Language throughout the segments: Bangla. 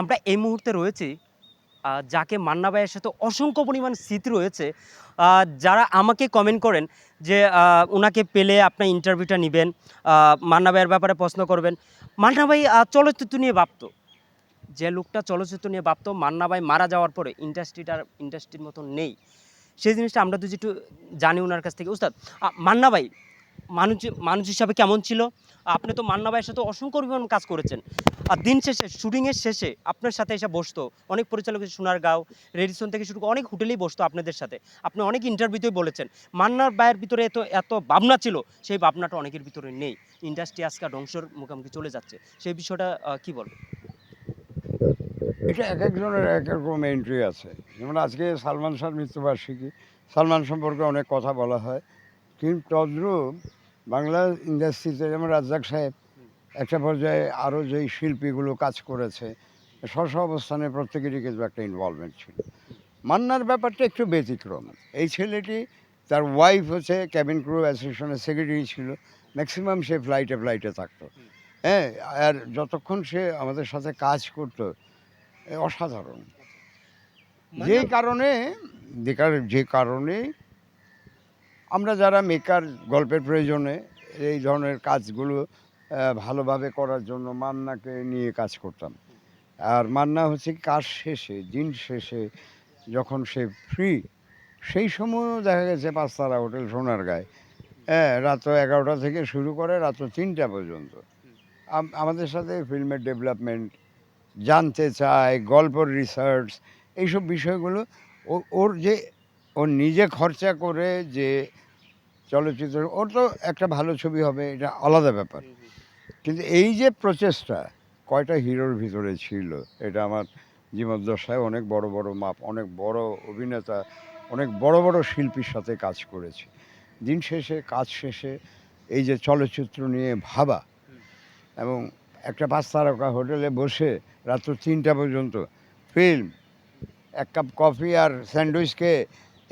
আমরা এই মুহূর্তে রয়েছি যাকে মান্না ভাইয়ের সাথে অসংখ্য পরিমাণ স্মৃতি রয়েছে। যারা আমাকে কমেন্ট করেন যে ওনাকে পেলে আপনার ইন্টারভিউটা নেবেন মান্না ভাইয়ের ব্যাপারে প্রশ্ন করবেন। মান্না ভাই চলচ্চিত্র নিয়ে ভাবতো। যে লোকটা চলচ্চিত্র নিয়ে ভাবতো, মান্না ভাই মারা যাওয়ার পরে ইন্ডাস্ট্রিটার, ইন্ডাস্ট্রির মতো নেই। সেই জিনিসটা আমরা তো একটু জানি ওনার কাছ থেকে। উস্তাদ মান্না ভাই মানুষ মানুষ হিসাবে কেমন ছিল? আপনি তো মান্না ভাইয়ের সাথে অসংখ্য পরিমাণ কাজ করেছেন। আর দিন শেষে শুটিংয়ের শেষে আপনার সাথে এসে বসতো। অনেক পরিচালক সোনারগাঁও, রেডিসন থেকে শুরু করে অনেক হোটেলেই বসতো আপনাদের সাথে। আপনি অনেক ইন্টারভিউতেই বলেছেন। মান্নার ভাইয়ের ভিতরে এত এত ভাবনা ছিল, সেই ভাবনাটা অনেকের ভিতরে নেই। ইন্ডাস্ট্রি আজকে ধ্বংসর মুখোমুখি চলে যাচ্ছে। সেই বিষয়টা কি বলবেন? এটা এক একজনের এক রকম এন্ট্রি আছে। যেমন আজকে সালমান শাহর মৃত্যুবার্ষিকী। সালমান সম্পর্কে অনেক কথা বলা হয়। কিন্তু তদ্রূপ বাংলা ইন্ডাস্ট্রিতে যেমন রাজ্জাক সাহেব একটা পর্যায়ে আরও যেই শিল্পীগুলো কাজ করেছে স্ব অবস্থানে প্রত্যেকেরই কিন্তু একটা ইনভলভমেন্ট ছিল। মান্নার ব্যাপারটা একটু ব্যতিক্রম। এই ছেলেটি তার ওয়াইফ হচ্ছে ক্যাবিন ক্রু অ্যাসোসিয়েশনের সেক্রেটারি ছিল ম্যাক্সিমাম সে ফ্লাইটে ফ্লাইটে থাকতো। হ্যাঁ আর যতক্ষণ সে আমাদের সাথে কাজ করতো অসাধারণ। যে কারণে যে কারণে আমরা যারা মেকার গল্পের প্রয়োজনে এই ধরনের কাজগুলো ভালোভাবে করার জন্য মান্নাকে নিয়ে কাজ করতাম। আর মান্না হচ্ছে কাজ শেষে, দিন শেষে যখন সে ফ্রি সেই সময়ও দেখা গেছে পাঁচতারা হোটেল সোনার গায়ে হ্যাঁ রাত এগারোটা থেকে শুরু করে রাত তিনটা পর্যন্ত। আমাদের সাথে ফিল্মের ডেভেলপমেন্ট, জানতে চায়, গল্পর রিসার্চ এইসব বিষয়গুলো ওর যে ওর নিজে খরচা করে যে চলচ্চিত্র ওর তো একটা ভালো ছবি হবে এটা আলাদা ব্যাপার। কিন্তু এই যে প্রচেষ্টা কয়টা হিরোর ভিতরে ছিল এটা আমার জীবদ্দশায় অনেক বড় বড় মাপ অনেক বড় অভিনেতা অনেক বড় বড় শিল্পীর সাথে কাজ করেছি। দিন শেষে কাজ শেষে এই যে চলচ্চিত্র নিয়ে ভাবা এবং একটা পাঁচ তারকা হোটেলে বসে রাত্র তিনটা পর্যন্ত ফিল্ম এক কাপ কফি আর স্যান্ডউইচ খেয়ে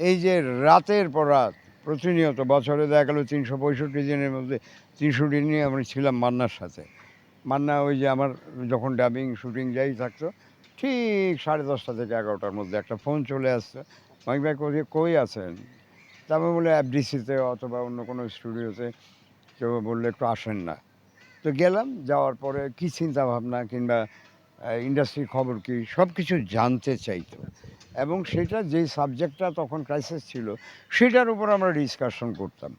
এই যে রাতের পর রাত, প্রতিনিয়ত বছরে দেখা গেলো তিনশো পঁয়ষট্টি দিনের মধ্যে তিনশো দিনই আমি ছিলাম মান্নার সাথে। মান্না ওই যে আমার যখন ডাবিং শুটিং যাই থাকতো, ঠিক সাড়ে দশটা থেকে এগারোটার মধ্যে একটা ফোন চলে আসতো। মাইক ভাই কই কই আছেন? তারপর বলে এফডিসিতে অথবা অন্য কোনো স্টুডিওতে কেউ বললে একটু আসেন না। তো গেলাম, যাওয়ার পরে কী চিন্তাভাবনা কিংবা ইন্ডাস্ট্রির খবর কী সব কিছু জানতে চাইতো। এবং সেটা যেই সাবজেক্টটা তখন ক্রাইসিস ছিল, সেটার উপর আমরা ডিসকাশন করতাম।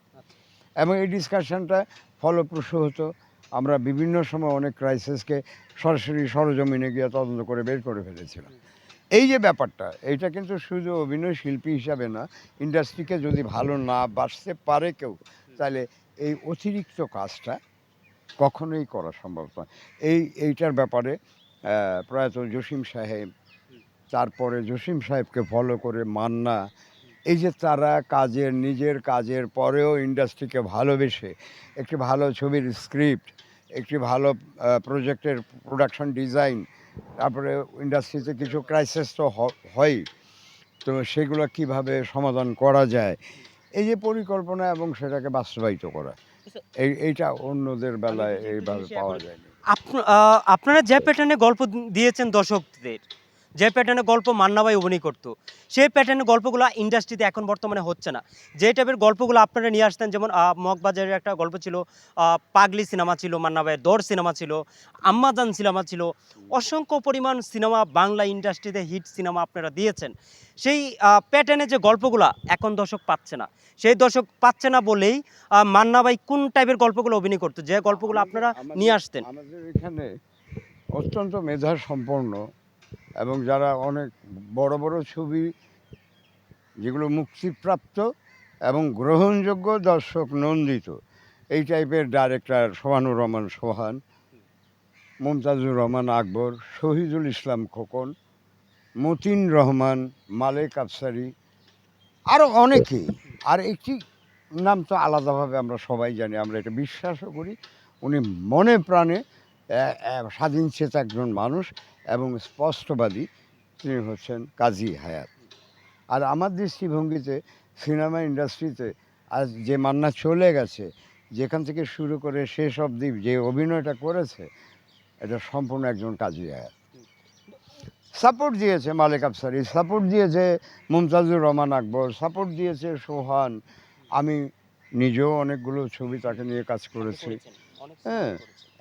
এবং এই ডিসকাশনটা ফলপ্রসূ হতো। আমরা বিভিন্ন সময় অনেক ক্রাইসিসকে সরাসরি সরজমিনে গিয়ে তদন্ত করে বের করে ফেলেছিলাম। এই যে ব্যাপারটা এইটা কিন্তু শুধু অভিনয় শিল্পী হিসাবে না ইন্ডাস্ট্রিকে যদি ভালো না বাসতে পারে কেউ, তাহলে এই অতিরিক্ত কাজটা কখনোই করা সম্ভব নয়। এই, এইটার ব্যাপারে প্রয়াত জসিম সাহেব তারপরে জসিম সাহেবকে ফলো করে মান্না। এই যে তারা কাজের নিজের কাজের পরেও ইন্ডাস্ট্রিকে ভালোবেসে একটি ভালো ছবির স্ক্রিপ্ট একটি ভালো প্রজেক্টের প্রোডাকশন ডিজাইন তারপরে ইন্ডাস্ট্রিতে কিছু ক্রাইসিস তো হ- হয়ই। তো সেগুলো কীভাবে সমাধান করা যায়? এই যে পরিকল্পনা এবং সেটাকে বাস্তবায়িত করা। এই এইটা অন্যদের বেলায় এইভাবে পাওয়া আহ, আপনারা যে প্যাটার্নে গল্প দিয়েছেন দর্শকদের যে প্যাটার্নে গল্প মান্নাবাই অভিনয় করতো সেই প্যাটার্নের গল্পগুলো ইন্ডাস্ট্রিতে এখন বর্তমানে হচ্ছে না। যে টাইপের গল্পগুলো আপনারা নিয়ে আসতেন যেমন মগবাজারের একটা গল্প ছিল পাগলি সিনেমা ছিল মান্নাবাইয়ের দর সিনেমা ছিল আম্মাজান সিনেমা ছিল অসংখ্য পরিমাণ সিনেমা বাংলা ইন্ডাস্ট্রিতে হিট সিনেমা আপনারা দিয়েছেন। সেই প্যাটার্নে যে গল্পগুলো এখন দর্শক পাচ্ছে না। সেই দর্শক পাচ্ছে না বলেই আহ, মান্নাবাই কোন টাইপের গল্পগুলো অভিনয় করতো যে গল্পগুলো আপনারা নিয়ে আসতেন? আমাদের এখানে অত্যন্ত মেধা সম্পন্ন এবং যারা অনেক বড় বড় ছবি যেগুলো মুক্তিপ্রাপ্ত এবং গ্রহণযোগ্য দর্শক নন্দিত, এই টাইপের ডাইরেক্টর সোহানুর রহমান সোহান, মুমতাজুর রহমান আকবর, শহীদুল ইসলাম খোকন, মতিন রহমান, মালেক আফসারি আরও অনেকেই আর একটি নাম তো আলাদাভাবে আমরা সবাই জানি, আমরা এটা বিশ্বাসও করি। উনি মনে প্রাণে স্বাধীন চেতা একজন মানুষ। এবং স্পষ্টবাদী তিনি হচ্ছেন কাজী হায়াত। আর আমার দৃষ্টিভঙ্গিতে সিনেমা ইন্ডাস্ট্রিতে আজ যে মান্না চলে গেছে যেখান থেকে শুরু করে শেষ অবধি যে অভিনয়টা করেছে এটা সম্পূর্ণ একজন কাজী হায়াত। সাপোর্ট দিয়েছে মালিক আফসারি সাপোর্ট দিয়েছে মুমতাজুর রহমান আকবর সাপোর্ট দিয়েছে সোহান। আমি নিজেও অনেকগুলো ছবি তাকে নিয়ে কাজ করেছি। হ্যাঁ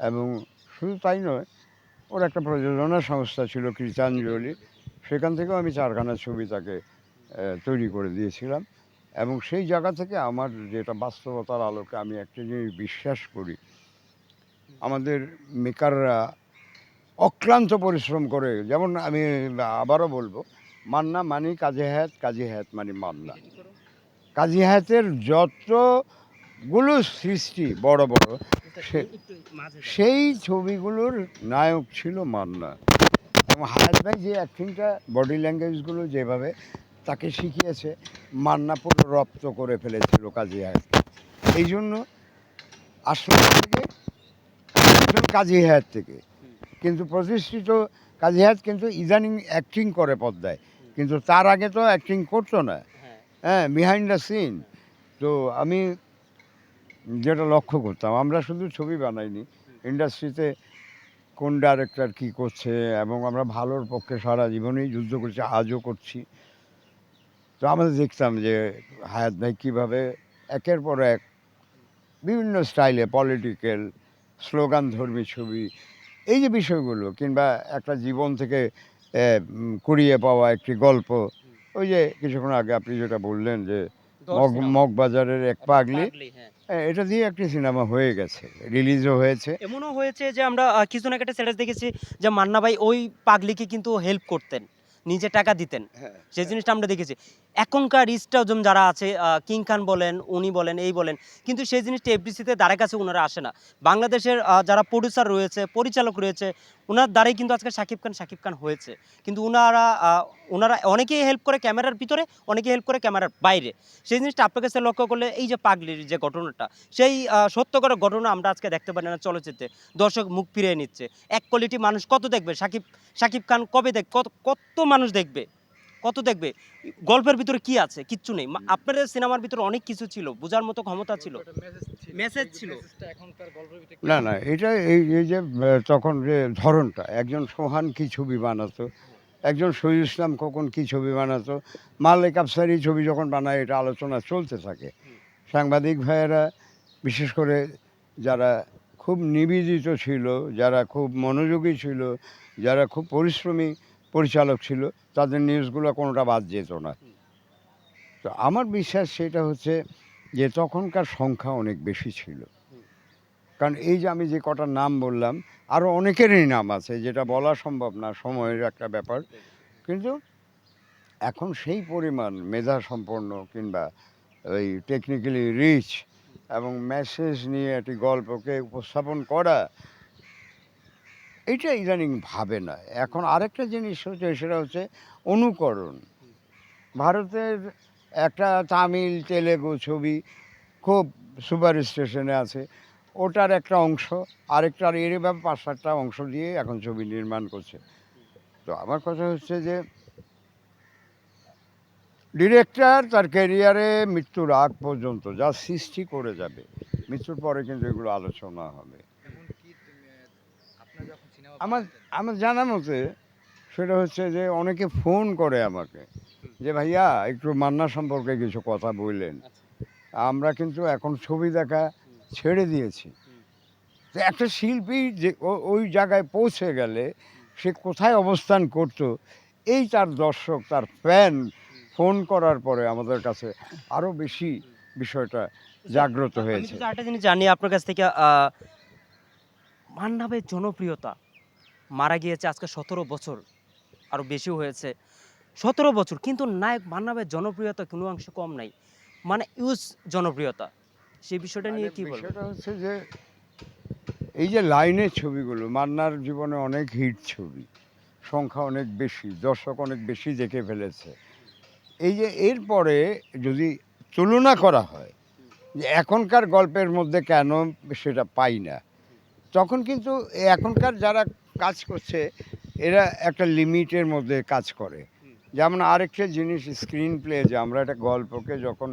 এবং শুধু তাই নয় ওর একটা প্রযোজনা সংস্থা ছিল কৃতাঞ্জলি। সেখান থেকেও আমি চারখানা ছবি তাকে তৈরি করে দিয়েছিলাম। এবং সেই জায়গা থেকে আমার যেটা বাস্তবতার আলোকে আমি একটা জিনিস বিশ্বাস করি। আমাদের মেকাররা অক্লান্ত পরিশ্রম করে। যেমন আমি আবারও বলব, মান্না মানি কাজী হায়াত কাজী হায়াত মানে মান্না। কাজী হায়াতের যতগুলো সৃষ্টি, বড় বড় সেই ছবিগুলোর নায়ক ছিল মান্না। এবং হায়াত ভাই যে অ্যাক্টিংটা বডি ল্যাঙ্গুয়েজগুলো যেভাবে তাকে শিখিয়েছে মান্না পুরো রপ্ত করে ফেলেছিল কাজী হায়াতকে। এই জন্য আসল থেকে কাজী হায়াত থেকে। কিন্তু প্রতিষ্ঠিত কাজী হায়াত কিন্তু ইদানিং অ্যাক্টিং করে পদ্মায়। কিন্তু তার আগে তো অ্যাক্টিং করতো না। হ্যাঁ। বিহাইন্ড দ্য সিন তো আমি যেটা লক্ষ্য করতাম আমরা শুধু ছবি বানাইনি। ইন্ডাস্ট্রিতে কোন ডাইরেক্টর কী করছে এবং আমরা ভালোর পক্ষে সারা জীবনেই যুদ্ধ করছি আজও করছি। তো আমরা দেখতাম যে হায়াত ভাই কীভাবে একের পর এক বিভিন্ন স্টাইলে পলিটিক্যাল স্লোগান ধর্মী ছবি এই যে বিষয়গুলো কিংবা একটা জীবন থেকে কুড়িয়ে পাওয়া একটি গল্প ওই যে কিছুক্ষণ আগে আপনি যেটা বললেন যে মগ মগবাজারের এক পাগলি হ্যাঁ, এটা দিয়ে একটি সিনেমা হয়ে গেছে রিলিজও হয়েছে। এমনও হয়েছে যে আমরা কিছু কিছুদিন একটা স্ট্যাটাস দেখেছি যে মান্না ভাই ওই পাগলিকে কিন্তু হেল্প করতেন নিজে টাকা দিতেন। সেই জিনিসটা আমরা দেখেছি। এখনকার স্টাজম যারা আছে কিং খান বলেন, উনি বলেন, এই বলেন, কিন্তু সেই জিনিসটা এফডিসিতে দ্বারের কাছে ওনারা আসে না। বাংলাদেশের যারা প্রডিউসার রয়েছে, পরিচালক রয়েছে ওনার দ্বারাই কিন্তু আজকে শাকিব খান শাকিব খান হয়েছে। কিন্তু ওনারা ওনারা অনেকেই হেল্প করে ক্যামেরার ভিতরে, অনেকেই হেল্প করে ক্যামেরার বাইরে। সেই জিনিসটা আপনার কাছে লক্ষ্য করলে এই যে পাগলির যে ঘটনাটা, সেই সত্যকর ঘটনা আমরা আজকে দেখতে পারি না চলচ্চিত্রে। দর্শক মুখ ফিরিয়ে নিচ্ছে। এক কোয়ালিটি মানুষ কত দেখবে? শাকিব শাকিব খান কবে দেখ কত মানুষ দেখবে? কত দেখবে? গল্পের ভিতরে কি আছে? কিচ্ছু নেই। আপনাদের সিনেমার ভিতরে অনেক কিছু ছিল বোঝার মতো ক্ষমতা ছিল। মেসেজ ছিল। না না এটা এই এই যে তখন যে ধরনটা একজন সোহান কি ছবি বানাতো? একজন শহীদ ইসলাম কখন কি ছবি বানাতো? মালিক আফসারি ছবি যখন বানায় এটা আলোচনা চলতে থাকে। সাংবাদিক ভাইয়েরা বিশেষ করে যারা খুব নিবেদিত ছিল যারা খুব মনোযোগী ছিল যারা খুব পরিশ্রমী পরিচালক ছিল, তাদের নিউজগুলো কোনোটা বাদ যেত না। তো আমার বিশ্বাস সেটা হচ্ছে যে তখনকার সংখ্যা অনেক বেশি ছিল। কারণ এই যে আমি যে কটা নাম বললাম আরও অনেকেরই নাম আছে, যেটা বলা সম্ভব না, সময়ের একটা ব্যাপার। কিন্তু এখন সেই পরিমাণ মেধা সম্পন্ন কিংবা ওই টেকনিক্যালি রিচ এবং মেসেজ নিয়ে একটি গল্পকে উপস্থাপন করা এটা ইদানিং ভাবে না। এখন আরেকটা জিনিস হচ্ছে, সেটা হচ্ছে অনুকরণ। ভারতের একটা তামিল, তেলেগু ছবি খুব সুপার স্টেশনে আছে। ওটার একটা অংশ আরেকটার এরভাবে পাঁচ সাতটা অংশ দিয়ে এখন ছবি নির্মাণ করছে। তো আমার কথা হচ্ছে যে, ডিরেক্টর তার ক্যারিয়ারে মৃত্যুর আগ পর্যন্ত যা সৃষ্টি করে যাবে, মৃত্যুর পরে কিন্তু এগুলো আলোচনা হবে। আমার আমার জানা মতে সেটা হচ্ছে যে অনেকে ফোন করে আমাকে যে ভাইয়া একটু মান্না সম্পর্কে কিছু কথা বললেন। আমরা কিন্তু এখন ছবি দেখা ছেড়ে দিয়েছি। তো একটা শিল্পী যে ওই জায়গায় পৌঁছে গেলে সে কোথায় অবস্থান করতো এই তার দর্শক তার ফ্যান ফোন করার পরে আমাদের কাছে আরও বেশি বিষয়টা জাগ্রত হয়েছে। আরেকটা জিনিস জানি আপনার কাছ থেকে আহ, মান্না ভাইয়ের জনপ্রিয়তা। মারা গিয়েছে আজকে সতেরো বছর আরও বেশি হয়েছে। সতেরো বছর কিন্তু নায়ক মান্না ভাইয়ের জনপ্রিয়তা কোনো অংশ কম নাই। মানে ইউজ জনপ্রিয়তা। সেই বিষয়টা নিয়ে কি বিষয়টা হচ্ছে যে এই যে লাইনের ছবিগুলো মান্নার জীবনে অনেক হিট ছবি সংখ্যা অনেক বেশি দর্শক অনেক বেশি দেখে ফেলেছে। এই যে এরপরে যদি তুলনা করা হয় যে এখনকার গল্পের মধ্যে কেন সেটা পাই না তখন কিন্তু এখনকার যারা কাজ করছে, এরা একটা লিমিটের মধ্যে কাজ করে। যেমন আরেকটা জিনিস স্ক্রিন প্লে যে আমরা একটা গল্পকে যখন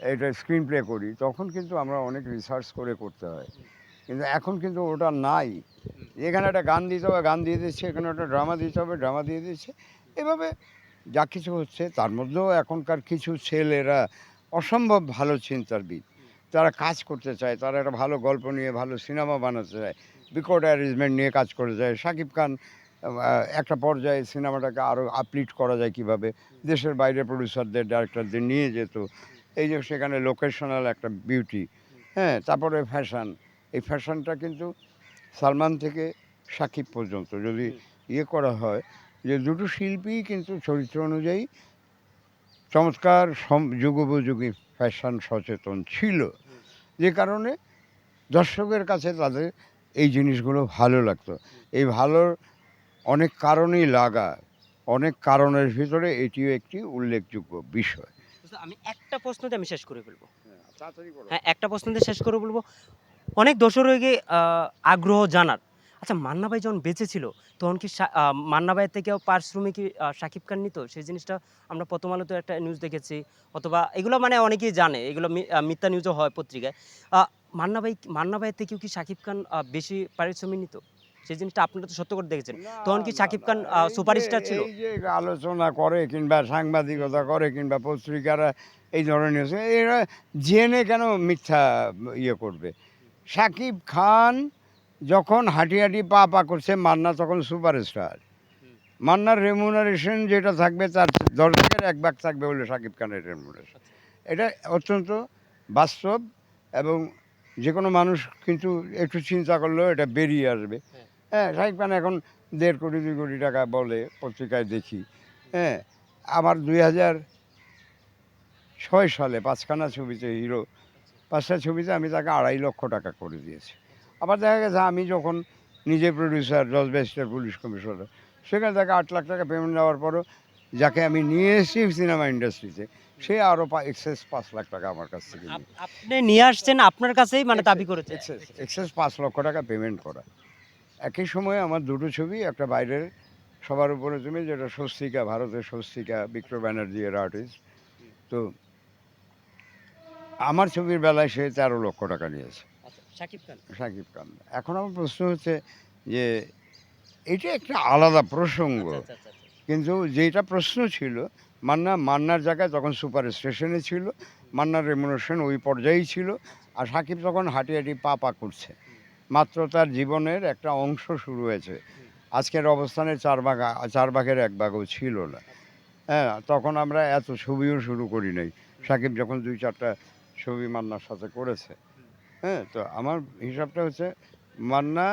এটা স্ক্রিন প্লে করি, তখন কিন্তু আমরা অনেক রিসার্চ করে করতে হয়। কিন্তু এখন কিন্তু ওটা নাই। এখানে একটা গান দিতে হবে, গান দিয়ে দিচ্ছে, এখানে একটা ড্রামা দিতে হবে ড্রামা দিয়ে দিচ্ছে। এভাবে যা কিছু হচ্ছে, তার মধ্যেও এখনকার কিছু ছেলেরা অসম্ভব ভালো চিন্তারবিদ তারা কাজ করতে চায়, তারা একটা ভালো গল্প নিয়ে, ভালো সিনেমা বানাতে চায়। বিকট অ্যারেঞ্জমেন্ট নিয়ে কাজ করে যায়। শাকিব খান একটা পর্যায়ে সিনেমাটাকে আরও আপলিট করা যায় কীভাবে? দেশের বাইরে প্রডিউসারদের ডাইরেক্টরদের নিয়ে যেত। এই যে সেখানে লোকেশনাল একটা বিউটি হ্যাঁ তারপরে ফ্যাশন এই ফ্যাশনটা কিন্তু সালমান থেকে সাকিব পর্যন্ত। যদি ইয়ে করা হয়, যে দুটো শিল্পী কিন্তু চরিত্র অনুযায়ী চমৎকার যুগোপযোগী ফ্যাশন সচেতন ছিল। যে কারণে দর্শকের কাছে তাদের এই জিনিসগুলো ভালো লাগতো। এই ভালোর অনেক কারণেই লাগা। অনেক কারণের ভিতরে এটিও একটি উল্লেখযোগ্য বিষয়। আমি একটা প্রশ্ন আমি শেষ করে ফেলব। হ্যাঁ একটা প্রশ্ন শেষ করে বলব। অনেক দর্শক আগ্রহ জানার। আচ্ছা মান্না ভাই যখন বেঁচে ছিল তখন কি শা- মান্না ভাইয়ের থেকেও পারিশ্রমিক কি শাকিব খান নিত? সেই জিনিসটা আমরা প্রথম আলোতে একটা নিউজ দেখেছি অথবা এগুলো মানে অনেকেই জানে এগুলো মিথ্যা নিউজও হয় পত্রিকায়। মান্না ভাই মান্না ভাইয়ের থেকেও কি শাকিব খান বেশি পারিশ্রমিক নিত? সেই জিনিসটা আপনারা তো সত্য করে দেখেছেন। তখন কি না, শাকিব খান, সুপারস্টার ছিল? আলোচনা করে কিংবা সাংবাদিকতা করে কিংবা পত্রিকারা এই ধরনের এরা জেনে কেন মিথ্যা ইয়ে করবে? সাকিব খান যখন হাঁটি হাঁটি পা পা করছে, মান্না তখন সুপারস্টার। মান্নার রেমুনারেশন যেটা থাকবে, তার দশ এক ভাগ থাকবে বলে সাকিব খানের রেমুনারেশন এটা অত্যন্ত বাস্তব এবং যে কোনো মানুষ কিন্তু একটু চিন্তা করলেও এটা বেরিয়ে আসবে। হ্যাঁ। হ্যাঁ সাকিব খান এখন দেড় কোটি, দুই কোটি টাকা বলে পত্রিকায় দেখি। হ্যাঁ আমার দুই হাজার ছয় সালে পাঁচখানা ছবিতে হিরো, পাঁচটা ছবিতে আমি তাকে আড়াই লক্ষ টাকা করে দিয়েছি। আবার দেখা গেছে আমি যখন নিজে প্রডিউসার জজ বেস্টার পুলিশ কমিশনার সেখানে তাকে আট লাখ টাকা পেমেন্ট দেওয়ার পরও যাকে আমি নিয়ে এসেছি সিনেমা ইন্ডাস্ট্রিতে সে আরও এক্সেস পাঁচ লাখ টাকা আমার কাছ থেকে আপনি নিয়ে আসছেন আপনার কাছেই মানে দাবি করেছে এক্সেস এক্সেস পাঁচ লক্ষ টাকা পেমেন্ট করা। একই সময়ে আমার দুটো ছবি একটা বাইরের সবার উপরে তুমি যেটা স্বস্তিকা ভারতের স্বস্তিকা বিক্রম ব্যানার্জি এর আর্টিস্ট তো আমার ছবির বেলায় সে তেরো লক্ষ টাকা নিয়েছে। শাকিব খান। সাকিব খান। এখন আমার প্রশ্ন হচ্ছে যে এটা একটা আলাদা প্রসঙ্গ। আচ্ছা, আচ্ছা, আচ্ছা। কিন্তু যেটা প্রশ্ন ছিল মান্না মান্নার জায়গায় তখন সুপার স্টেশনে ছিল মান্নার রেমুনেশন ওই পর্যায়েই ছিল আর সাকিব তখন হাঁটি হাঁটি পা পা করছে। মাত্র তার জীবনের একটা অংশ শুরু হয়েছে। আজকের অবস্থানে চার ভাগ চার ভাগের এক ভাগও ছিল না। হ্যাঁ তখন আমরা এত ছবিও শুরু করি নাই। সাকিব যখন দুই চারটা ছবি মান্নার সাথে করেছে হ্যাঁ তো আমার হিসাবটা হচ্ছে মান্না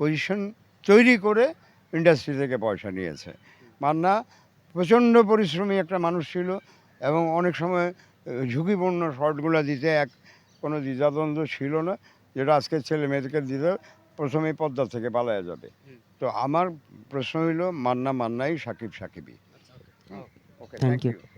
পজিশন তৈরি করে ইন্ডাস্ট্রি থেকে পয়সা নিয়েছে। মান্না প্রচণ্ড পরিশ্রমী একটা মানুষ ছিল এবং অনেক সময় ঝুঁকিপূর্ণ শর্টগুলো দিতে এক কোনো দ্বিধাদ্বন্দ্ব ছিল না যেটা আজকের ছেলে মেয়েদেরকে দিতে প্রথমেই পদ্মা থেকে পালায়া যাবে। তো আমার প্রশ্ন হইল মান্না মান্নাই সাকিব সাকিবই ওকে থ্যাংক you.